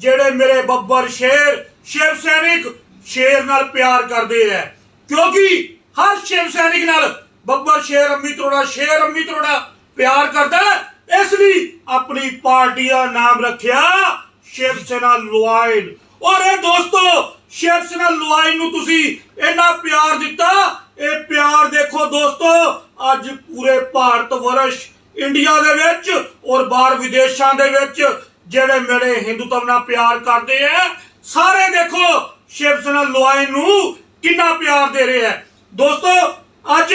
ਜਿਹੜੇ ਮੇਰੇ ਬੱਬਰ ਸ਼ੇਰ, ਸ਼ਿਵ ਸੈਨਿਕ ਸ਼ੇਰ ਨਾਲ ਪਿਆਰ ਕਰਦੇ ਐ ਕਿਉਂਕਿ ਹਰ ਸ਼ਿਵ ਸੈਨਿਕ ਨਾਲ ਬੱਬਰ ਸ਼ੇਰ, ਅੰਮੀ ਤਰੋੜਾ, ਸ਼ੇਰ, ਅੰਮੀ ਤਰੋੜਾ ਪਿਆਰ ਕਰਦਾ ਇਸ ਲਈ ਆਪਣੀ ਪਾਰਟੀ ਦਾ ਨਾਮ ਰੱਖਿਆ ਸ਼ਿਵ ਸੈਨਾ ਲੋਇਨ ਔਰ ਇਹ ਦੋਸਤੋ, ਸ਼ਿਵ ਸੈਨਾ ਲੋਇਨ ਨੂੰ ਤੁਸੀਂ ਇੰਨਾ ਪਿਆਰ ਦਿੱਤਾ, ਇਹ ਪਿਆਰ ਦੇਖੋ ਦੋਸਤੋ, ਅੱਜ ਪੂਰੇ ਭਾਰਤ ਵਰਸ਼ ਇੰਡੀਆ ਦੇ ਵਿੱਚ ਔਰ ਬਾਹਰ ਵਿਦੇਸ਼ਾਂ ਦੇ ਵਿੱਚ ਜਿਹੜੇ ਮੇਰੇ ਹਿੰਦੂਤਵ ਨਾਲ ਪਿਆਰ ਕਰਦੇ ਆ, ਸਾਰੇ ਦੇਖੋ ਸ਼ਿਵ ਸੈਨਾ ਲੋਇਨ ਨੂੰ ਕਿੰਨਾ ਪਿਆਰ ਦੇ ਰਹੇ ਆ। ਦੋਸਤੋ, ਅੱਜ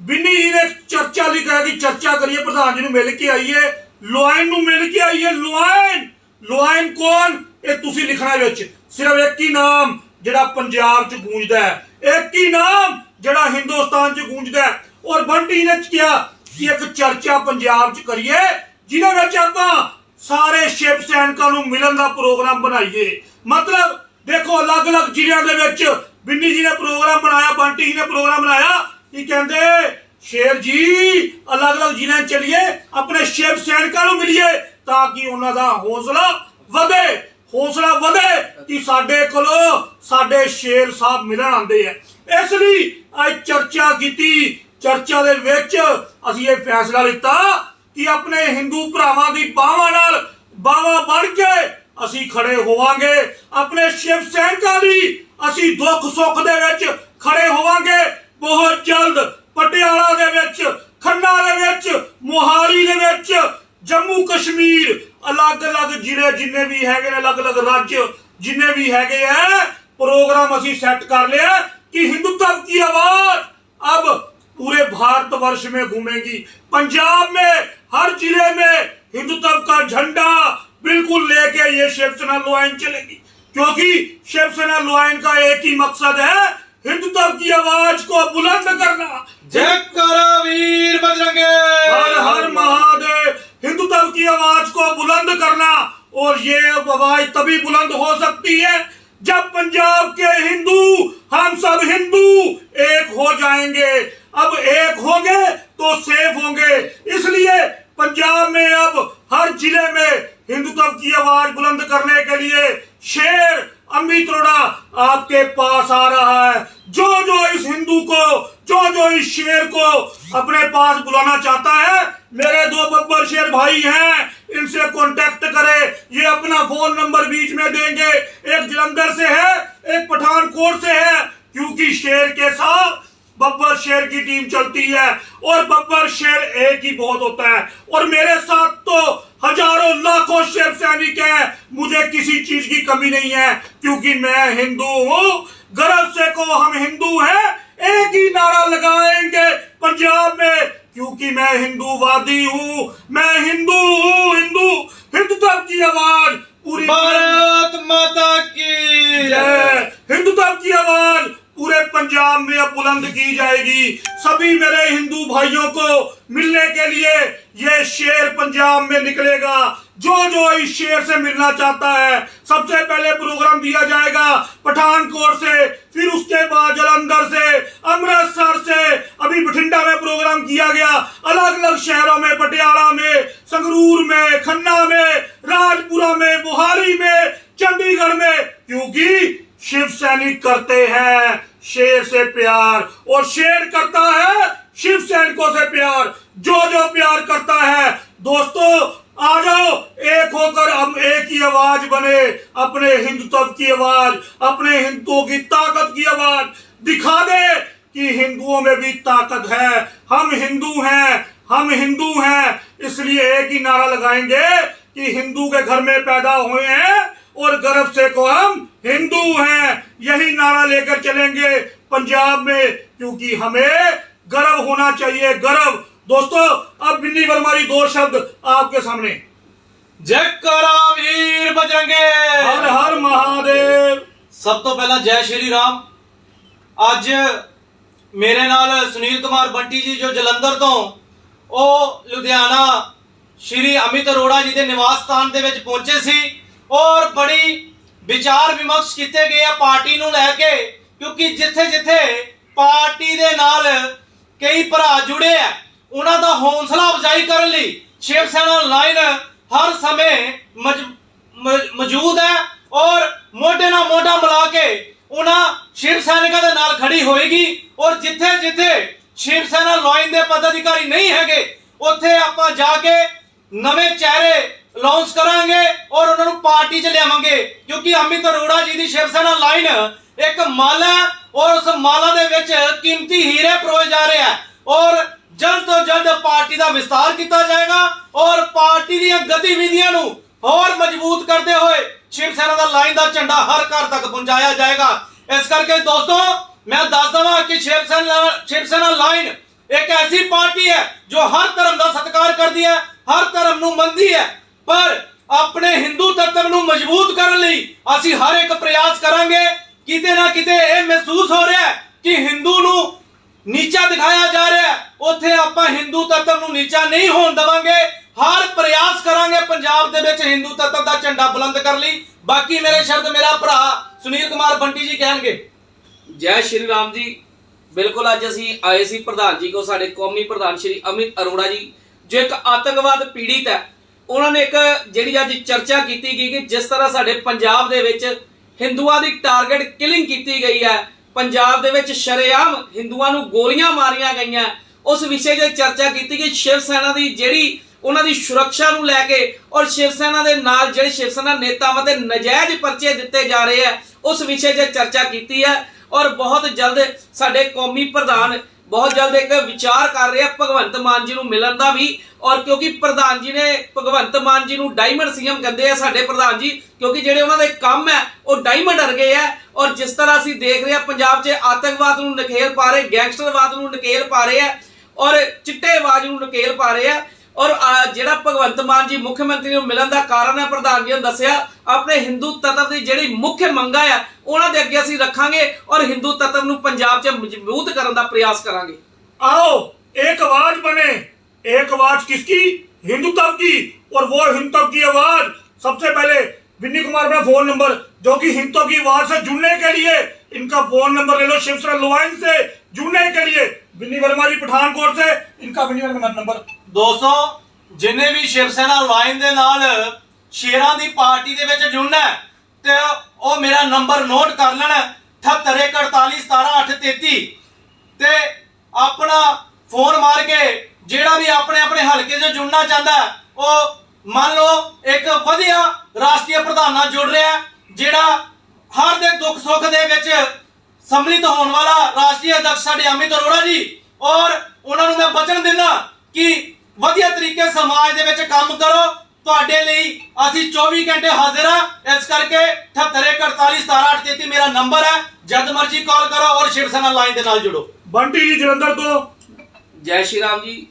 ਬਿੰਨੀ ਜੀ ਨੇ ਚਰਚਾ ਲਈ ਕਿਹਾ ਕਿ ਚਰਚਾ ਕਰੀਏ, ਪ੍ਰਧਾਨ ਜੀ ਨੂੰ ਮਿਲ ਕੇ ਆਈਏ। ਲੋਇਨ ਨੂੰ ਮਿਲ ਕੇ ਆਈਏ ਲੋਇਨ ਲੋਇਨ ਕੌਣ? ਇਹ ਤੁਸੀਂ ਲਿਖਣਾ ਵਿੱਚ। ਸਿਰਫ ਇੱਕ ਹੀ ਨਾਮ ਜਿਹੜਾ ਪੰਜਾਬ 'ਚ ਗੂੰਜਦਾ ਹੈ। ਇੱਕ ਹੀ ਨਾਮ ਜਿਹੜਾ ਹਿੰਦੁਸਤਾਨ 'ਚ ਗੂੰਜਦਾ ਹੈ। ਔਰ ਬੰਟੀ ਨੇ ਕਿਹਾ ਕਿ ਇੱਕ ਚਰਚਾ ਪੰਜਾਬ 'ਚ ਕਰੀਏ ਜਿਹਦੇ ਵਿੱਚ ਆਪਾਂ ਸਾਰੇ ਸ਼ਿਵ ਸੈਨਿਕਾਂ ਨੂੰ ਮਿਲਣ ਦਾ ਪ੍ਰੋਗਰਾਮ ਬਣਾਈਏ। ਮਤਲਬ, ਦੇਖੋ, ਅਲੱਗ-ਅਲੱਗ ਜ਼ਿਲ੍ਹਿਆਂ ਦੇ ਵਿੱਚ ਬਿੰਨੀ ਜੀ ਨੇ ਪ੍ਰੋਗਰਾਮ ਬਣਾਇਆ, ਬੰਟੀ ਜੀ ਨੇ ਪ੍ਰੋਗਰਾਮ ਬਣਾਇਆ। ਕੀ ਕਹਿੰਦੇ? ਸ਼ੇਰ ਜੀ, ਅਲੱਗ-ਅਲੱਗ ਜ਼ਿਲ੍ਹਿਆਂ 'ਚ ਚਲੀਏ, ਆਪਣੇ ਸ਼ਿਵ ਸੈਨਿਕਾਂ ਨੂੰ ਮਿਲੀਏ ਤਾਂ ਕਿ ਉਹਨਾਂ ਦਾ ਹੌਸਲਾ ਵਧੇ। ਹੌਸਲਾ ਵਧੇ ਕਿ ਸਾਡੇ ਕੋਲੋਂ ਸਾਡੇ ਸ਼ੇਰ ਸਾਹਿਬ ਮਿਲਣ ਆਉਂਦੇ ਆ। ਇਸ ਲਈ ਅੱਜ ਚਰਚਾ ਕੀਤੀ, ਚਰਚਾ ਦੇ ਵਿੱਚ ਅਸੀਂ ਇਹ ਫੈਸਲਾ ਲਿੱਤਾ ਕਿ ਆਪਣੇ ਹਿੰਦੂ ਭਰਾਵਾਂ ਦੀ ਬਾਹਾਂ ਨਾਲ ਬਾਵਾ ਬਣ ਕੇ ਅਸੀਂ ਖੜੇ ਹੋਵਾਂਗੇ। ਆਪਣੇ ਸ਼ਿਵ ਸੈਨਿਕਾਂ ਲਈ ਅਸੀਂ ਦੁੱਖ ਸੁੱਖ ਦੇ ਵਿੱਚ ਖੜੇ ਹੋਵਾਂਗੇ। ਬਹੁਤ ਜਲਦ ਪਟਿਆਲਾ ਦੇ ਵਿੱਚ, ਖੰਨਾ ਦੇ ਵਿੱਚ, ਮੋਹਾਲੀ ਦੇ ਵਿੱਚ, ਜੰਮੂ ਕਸ਼ਮੀਰ, ਅਲੱਗ-ਅਲੱਗ ਜ਼ਿਲ੍ਹੇ ਜਿੰਨੇ ਵੀ ਹੈਗੇ ਨੇ, ਅਲੱਗ-ਅਲੱਗ ਰਾਜ ਜਿੰਨੇ ਵੀ ਹੈਗੇ ਆ, ਪ੍ਰੋਗਰਾਮ ਅਸੀਂ ਸੈੱਟ ਕਰ ਲਿਆ ਕਿ ਹਿੰਦੂਤਵ ਦੀ ਆਵਾਜ਼? ਅਬ पूरे भारतवर्ष में घूमेगी। पंजाब में हर ज़िले में हिंदुत्व का झंडा बिल्कुल लेके ये शिवसेना लोआइन चलेगी। क्योंकि शिवसेना लोआइन का एक ही मकसद है हिंदुत्व की आवाज़ को बुलंद करना। जय करा वीर बजरंगे। हर हर महादेव हिंदुत्व की आवाज़ को बुलंद करना और ये आवाज़ तभी बुलंद हो सकती है जब पंजाब के हिंदू हम सब हिंदू एक हो जाएँगे। अब एक होंगे तो सेफ़ होंगे। इसलिए पंजाब में अब हर ज़िले में हिंदुत्व की आवाज़ बुलंद करने के लिए शेर अमित अरोड़ा आपके पास आ रहा है। जो जो इस हिंदू को जो जो इस शेर को अपने पास बुलाना चाहता है, मेरे दो बब्बर शेर भाई हैं, इनसे कांटेक्ट करें। ये अपना फ़ोन नंबर बीच में देंगे। एक जलंधर से है, एक पठानकोट से है, क्योंकि शेर के साथ बब्बर शेर की टीम चलती है और बब्बर शेर एक ही बहुत होता है। और मेरे साथ तो हज़ारों लाखों शेर सैनिक हैं। मुझे किसी चीज़ की कमी नहीं है क्योंकि मैं हिंदू हूँ। गर्व से को हम हिंदू हैं। एक ही नारा लगाएँगे पंजाब में क्योंकि मैं हिंदूवादी हूँ। मैं हिंदू हूँ हिंदू। हिंदुत्व की आवाज़ पूरी भारत माता की हिंदुत्व पंजाब में बुलंद की जाएगी। सभी मेरे हिंदू भाइयों को मिलने के लिए ये शेर पंजाब में निकलेगा। जो जो इस शेर से मिलना चाहता है, सबसे पहले प्रोग्राम दिया जाएगा पठानकोट से, फिर उसके बाद जलंधर से, अमृतसर से। अभी बठिंडा में प्रोग्राम किया गया। अलग अलग शहरों में, पटियाला में, संगरूर में, खन्ना में, राजपुरा में मोहाली में, चंडीगढ़ में, क्योंकि शिव सैनिक करते हैं। शेर से प्यार, और शेर करता है शिव सैनिकों से प्यार, जो जो प्यार करता है। दोस्तों, आ जाओ, एक होकर हम एक ही आवाज़ बने, अपने हिंदुत्व की आवाज़, अपने हिंदुओं की ताकत की आवाज़। दिखा दे कि हिंदुओं में भी ताकत है। हम हिंदू हैं, हम हिंदू हैं, इसलिए एक ही नारा लगाएँगे कि हिंदू के घर में पैदा हुए हैं और गर्व से को हम हिंदू हैं यही नारा लेकर चलेंगे पंजाब में क्योंकि हमें गर्व होना चाहिए गर्व दोस्तों अब बिन्नी वर्मारी दो शब्द आपके सामने जय करा वीर बजरंगे हर हर महादेव ਸਭ ਤੋਂ ਪਹਿਲਾਂ ਜੈ ਸ਼੍ਰੀ ਰਾਮ ਅੱਜ ਮੇਰੇ ਨਾਲ ਸੁਨੀਲ ਕੁਮਾਰ ਬੰਟੀ ਜੀ ਜੋ ਜਲੰਧਰ ਤੋਂ ਉਹ ਲੁਧਿਆਣਾ ਸ਼੍ਰੀ ਅਮਿਤ ਅਰੋੜਾ ਜੀ ਦੇ ਨਿਵਾਸ ਸਥਾਨ ਦੇ ਵਿੱਚ ਪਹੁੰਚੇ ਸੀ ਔਰ ਬੜੀ ਵਿਚਾਰ ਵਿਮਰਸ਼ ਕੀਤੇ ਗਏ ਆ ਪਾਰਟੀ ਨੂੰ ਲੈ ਕੇ, ਕਿਉਂਕਿ ਜਿੱਥੇ ਜਿੱਥੇ ਪਾਰਟੀ ਦੇ ਨਾਲ ਕਈ ਭਰਾ ਜੁੜੇ ਆ, ਉਹਨਾਂ ਦਾ ਹੌਸਲਾ ਅਫਜ਼ਾਈ ਕਰਨ ਲਈ ਸ਼ਿਵ ਸੈਨਾ ਲਾਈਨ ਹਰ ਸਮੇਂ ਮੌਜੂਦ ਹੈ ਔਰ ਮੋਢੇ ਨਾਲ ਮੋਢਾ ਮਿਲਾ ਕੇ ਉਹਨਾਂ ਸ਼ਿਵ ਸੈਨਿਕਾਂ ਦੇ ਨਾਲ ਖੜੀ ਹੋਏਗੀ। ਔਰ ਜਿੱਥੇ ਜਿੱਥੇ ਸ਼ਿਵ ਸੈਨਾ ਲਾਈਨ ਦੇ ਪਦਾਧਿਕਾਰੀ ਨਹੀਂ ਹੈਗੇ, ਉੱਥੇ ਆਪਾਂ ਜਾ ਕੇ ਨਵੇਂ ਚਿਹਰੇ ਲਾਂਚ ਕਰਾਂਗੇ ਔਰ ਉਹਨਾਂ ਪਾਰਟੀ 'ਚ ਲਿਆਵਾਂਗੇ, ਕਿਉਂਕਿ ਅਮਿਤ ਅਰੋੜਾ ਜੀ ਦੀ ਸ਼ਿਵ ਸੈਨਾ ਲਾਈਨ ਇੱਕ ਮਾਲਾ ਔਰ ਉਸ ਮਾਲਾ ਦੇ ਵਿੱਚ ਕੀਮਤੀ ਹੀਰੇ ਪਰੋਏ ਜਾ ਰਹੇ ਆ। ਔਰ ਜਲਦ ਤੋਂ ਜਲਦ ਪਾਰਟੀ ਦਾ ਵਿਸਤਾਰ ਕੀਤਾ ਜਾਏਗਾ ਔਰ ਪਾਰਟੀ ਦੀਆਂ ਗਤੀਵਿਧੀਆਂ ਨੂੰ ਹੋਰ ਮਜ਼ਬੂਤ ਕਰਦੇ ਹੋਏ ਸ਼ਿਵ ਸੈਨਾ ਦਾ ਲਾਈਨ ਦਾ ਝੰਡਾ ਹਰ ਘਰ ਤੱਕ ਪਹੁੰਚਾਇਆ ਜਾਏਗਾ। ਇਸ ਕਰਕੇ ਦੋਸਤੋ, ਮੈਂ ਦੱਸ ਦਵਾਂ ਕਿ ਸ਼ਿਵ ਸੈਨਾ ਸ਼ਿਵ ਸੈਨਾ ਲਾਈਨ ਇੱਕ ਐਸੀ ਪਾਰਟੀ ਹੈ ਜੋ ਹਰ ਧਰਮ ਦਾ ਸਤਿਕਾਰ ਕਰਦੀ ਹੈ, ਹਰ ਧਰਮ ਨੂੰ ਮੰਨਦੀ ਹੈ। ਪਰ ਆਪਣੇ ਹਿੰਦੂ ਤੱਤਵ ਨੂੰ ਮਜ਼ਬੂਤ ਕਰਨ ਲਈ ਅਸੀਂ ਹਰ ਇੱਕ ਪ੍ਰਯਾਸ ਕਰਾਂਗੇ। ਕਿਤੇ ਨਾ ਕਿਤੇ ਇਹ ਮਹਿਸੂਸ ਹੋ ਰਿਹਾ ਹੈ ਕਿ ਹਿੰਦੂ ਨੂੰ ਨੀਚਾ ਦਿਖਾਇਆ ਜਾ ਰਿਹਾ ਹੈ। ਉੱਥੇ ਆਪਾਂ ਹਿੰਦੂ ਤੱਤਵ ਨੂੰ ਨੀਚਾ ਨਹੀਂ ਹੋਣ ਦਵਾਂਗੇ। ਹਰ ਪ੍ਰਯਾਸ ਕਰਾਂਗੇ ਪੰਜਾਬ ਦੇ ਵਿੱਚ ਹਿੰਦੂ ਤੱਤਵ ਦਾ ਝੰਡਾ ਬੁਲੰਦ ਕਰ ਲਈ। ਬਾਕੀ ਮੇਰੇ ਸ਼ਬਦ ਮੇਰਾ ਭਰਾ ਸੁਨੀਲ ਕੁਮਾਰ ਬੰਟੀ ਜੀ ਕਹਿਣਗੇ। ਜੈ ਸ਼੍ਰੀ ਰਾਮ ਜੀ। ਬਿਲਕੁਲ ਅੱਜ ਅਸੀਂ ਆਏ ਸੀ ਪ੍ਰਧਾਨ ਜੀ ਕੋ ਸਾਡੇ ਕੌਮੀ ਪ੍ਰਧਾਨ ਸ਼੍ਰੀ ਅਮਿਤ ਅਰੋੜਾ ਜੀ, ਜੋ ਇੱਕ ਆਤੰਕਵਾਦ ਪੀੜਿਤ ਹੈ। ਉਹਨਾਂ ਨੇ ਇੱਕ ਜਿਹੜੀ ਅੱਜ ਚਰਚਾ ਕੀਤੀ ਗਈ ਕਿ ਜਿਸ ਤਰ੍ਹਾਂ ਸਾਡੇ ਪੰਜਾਬ ਦੇ ਵਿੱਚ ਹਿੰਦੂਆਂ ਦੀ ਟਾਰਗੇਟ ਕਿਲਿੰਗ ਕੀਤੀ ਗਈ ਹੈ, ਪੰਜਾਬ ਦੇ ਵਿੱਚ ਸ਼ਰੇਆਮ ਹਿੰਦੂਆਂ ਨੂੰ ਗੋਲੀਆਂ ਮਾਰੀਆਂ ਗਈਆਂ। ਉਸ ਵਿਸ਼ੇ 'ਤੇ ਚਰਚਾ ਕੀਤੀ ਗਈ, ਸ਼ਿਵ ਸੈਨਾ ਦੀ ਜਿਹੜੀ ਉਹਨਾਂ ਦੀ ਸੁਰੱਖਿਆ ਨੂੰ ਲੈ ਕੇ ਔਰ ਸ਼ਿਵ ਸੈਨਾ ਦੇ ਨਾਲ ਜਿਹੜੇ ਸ਼ਿਵ ਸੈਨਾ ਨੇਤਾਵਾਂ ਤੇ ਨਜਾਇਜ਼ ਪਰਚੇ ਦਿੱਤੇ ਜਾ ਰਹੇ ਆ ਉਸ ਵਿਸ਼ੇ 'ਤੇ ਚਰਚਾ ਕੀਤੀ ਹੈ। ਔਰ ਬਹੁਤ ਜਲਦ ਸਾਡੇ ਕੌਮੀ ਪ੍ਰਧਾਨ ਬਹੁਤ ਜਲਦ ਇੱਕ ਵਿਚਾਰ ਕਰ ਰਹੇ ਆ ਭਗਵੰਤ ਮਾਨ ਜੀ ਨੂੰ ਮਿਲਣ ਦਾ ਵੀ ਔਰ ਕਿਉਂਕਿ ਪ੍ਰਧਾਨ ਜੀ ਨੇ ਭਗਵੰਤ ਮਾਨ ਜੀ ਨੂੰ ਡਾਇਮੰਡ ਸੀਐਮ ਕਹਿੰਦੇ ਆ ਸਾਡੇ ਪ੍ਰਧਾਨ ਜੀ, ਕਿਉਂਕਿ ਜਿਹੜੇ ਉਹਨਾਂ ਦੇ ਕੰਮ ਹੈ, ਉਹ ਡਾਇਮੰਡ ਵਰਗੇ ਆ ਔਰ ਜਿਸ ਤਰ੍ਹਾਂ ਅਸੀਂ ਦੇਖ ਰਹੇ ਆ ਪੰਜਾਬ 'ਚ ਆਤੰਕਵਾਦ ਨੂੰ ਨਕੇਲ ਪਾ ਰਹੇ, ਗੈਂਗਸਟਰਵਾਦ ਨੂੰ ਨਕੇਲ ਪਾ ਰਹੇ ਆ ਔਰ ਚਿੱਟੇ ਆਵਾਜ਼ ਨੂੰ ਨਕੇਲ ਪਾ ਰਹੇ ਆ ਔਰ ਆ ਜਿਹੜਾ ਭਗਵੰਤ ਮਾਨ ਜੀ ਮੁੱਖ ਮੰਤਰੀ ਨੂੰ ਮਿਲਣ ਦਾ ਕਾਰਨ ਹੈ ਪ੍ਰਧਾਨ ਜੀ ਨੇ ਦੱਸਿਆ ਆਪਣੇ ਹਿੰਦੂ ਤੱਤਵ ਦੀ ਜਿਹੜੀ ਮੁੱਖ ਮੰਗਾਂ ਆ ਉਹਨਾਂ ਦੇ ਅੱਗੇ ਅਸੀਂ ਰੱਖਾਂਗੇ ਔਰ ਹਿੰਦੂ ਤੱਤਵ ਨੂੰ ਪੰਜਾਬ 'ਚ ਮਜ਼ਬੂਤ ਕਰਨ ਦਾ ਪ੍ਰਯਾਸ ਕਰਾਂਗੇ आओ एक आवाज बने एक आवाज किसकी हिंदुत्व की और वो हिंदुत्व की आवाज सबसे पहले बिन्नी कुमार अपना फोन नंबर जो कि हिंदुत्व की आवाज से जुड़ने के लिए इनका फोन नंबर ले लो शिवसरा लुवाइन से जुड़ने के लिए बिन्नी वर्मा जी पठानकोट से इनका बिन्नी वर्मा नंबर ਦੋਸਤੋ, ਜਿੰਨੇ ਵੀ ਸ਼ਿਵ ਸੈਨਾ ਲਾਈਨ ਦੇ ਨਾਲ ਸ਼ੇਰਾਂ ਦੀ ਪਾਰਟੀ ਦੇ ਵਿੱਚ ਜੁੜਨਾ ਤੇ ਉਹ ਮੇਰਾ ਨੰਬਰ ਨੋਟ ਕਰ ਲੈਣ 7814177833 ਤੇ ਆਪਣਾ ਫੋਨ ਮਾਰ ਕੇ ਜਿਹੜਾ ਵੀ ਆਪਣੇ ਆਪਣੇ ਹਲਕੇ 'ਚ ਜੁੜਨਾ ਚਾਹੁੰਦਾ ਉਹ ਮੰਨ ਲਓ ਇੱਕ ਵਧੀਆ ਰਾਸ਼ਟਰੀ ਪ੍ਰਧਾਨ ਨਾਲ ਜੁੜ ਰਿਹਾ ਜਿਹੜਾ ਹਰ ਦੇ ਦੁੱਖ ਸੁੱਖ ਦੇ ਵਿੱਚ ਸਮਲਿਤ ਹੋਣ ਵਾਲਾ ਰਾਸ਼ਟਰੀ ਅਧਿਕਸ਼ ਸਾਡੇ ਅਮਿਤ ਅਰੋੜਾ ਜੀ। ਔਰ ਉਹਨਾਂ ਨੂੰ ਮੈਂ ਬਚਨ ਦਿੰਦਾ ਕਿ ਵਧੀਆ ਤਰੀਕੇ ਸਮਾਜ ਦੇ ਵਿੱਚ ਕੰਮ ਕਰੋ। ਤੁਹਾਡੇ ਲਈ ਅਸੀਂ 24 ਘੰਟੇ ਹਾਜ਼ਰ ਆ ਇਸ ਕਰਕੇ 7841471738 ਮੇਰਾ ਨੰਬਰ ਹੈ। ਜਦ ਮਰਜ਼ੀ ਕਾਲ ਕਰੋ ਔਰ ਸ਼ਿਵ ਲਾਈਨ ਦੇ ਨਾਲ ਜੁੜੋ। ਬੰਟੀ ਜੀ ਜਲੰਧਰ ਤੋਂ। ਜੈ ਸ਼੍ਰੀ ਰਾਮ ਜੀ।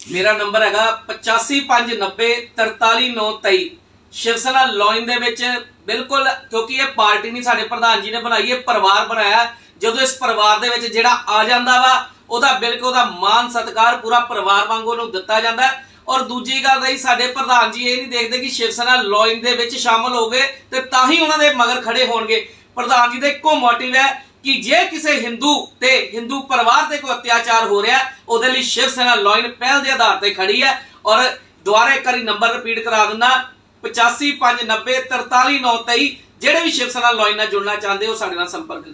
ਮੇਰਾ ਨੰਬਰ ਹੈਗਾ 8559043923 ਸ਼ਿਵ ਸੈਨਾ ਲਾਈਨ ਦੇ ਵਿੱਚ ਬਿਲਕੁਲ ਕਿਉਂਕਿ ਇਹ ਪਾਰਟੀ ਨਹੀਂ ਸਾਡੇ ਪ੍ਰਧਾਨ ਜੀ ਨੇ ਬਣਾਈ ਇਹ ਪਰਿਵਾਰ ਬਣਾਇਆ। ਜਦੋਂ ਇਸ ਪਰਿਵਾਰ ਦੇ ਵਿੱਚ ਜਿਹੜਾ ਆ ਜਾਂਦਾ ਵਾ ਉਹਦਾ ਬਿਲਕੁਲ ਉਹਦਾ ਮਾਨ ਸਤਿਕਾਰ ਪੂਰਾ ਪਰਿਵਾਰ ਵਾਂਗੂ ਉਹਨੂੰ ਦਿੱਤਾ ਜਾਂਦਾ ਹੈ। ਔਰ ਦੂਜੀ ਗੱਲ ਰਹੀ, ਸਾਡੇ ਪ੍ਰਧਾਨ ਜੀ ਇਹ ਨਹੀਂ ਦੇਖਦੇ ਕਿ ਸ਼ਿਵ ਸੈਨਾ ਲਾਈਨ ਦੇ ਵਿੱਚ ਸ਼ਾਮਲ ਹੋ ਗਏ ਤੇ ਤਾਂ ਹੀ ਉਹਨਾਂ ਦੇ ਮਗਰ ਖੜੇ ਹੋਣਗੇ। ਪ੍ਰਧਾਨ ਜੀ ਦਾ ਇੱਕੋ ਮੋਟਿਵ ਹੈ ਕਿ ਜੇ ਕਿਸੇ ਹਿੰਦੂ ਤੇ ਹਿੰਦੂ ਪਰਿਵਾਰ ਤੇ ਕੋਈ ਅਤਿਆਚਾਰ ਹੋ ਰਿਹਾ ਉਹਦੇ ਲਈ ਸ਼ਿਵ ਸੈਨਾ ਲਾਈਨ ਪਹਿਲ ਦੇ ਆਧਾਰ ਤੇ ਖੜੀ ਹੈ। ਔਰ ਦੁਬਾਰਾ ਇੱਕ ਵਾਰੀ ਨੰਬਰ ਰਿਪੀਟ ਕਰਾ ਦਿੰਦਾ 8559433923 ਜਿਹੜੇ ਵੀ ਸ਼ਿਵ ਸੈਨਾ ਲਾਈਨ ਨਾਲ ਜੁੜਨਾ ਚਾਹੁੰਦੇ, ਉਹ ਸਾਡੇ ਨਾਲ ਸੰਪਰਕ ਕਰੋ।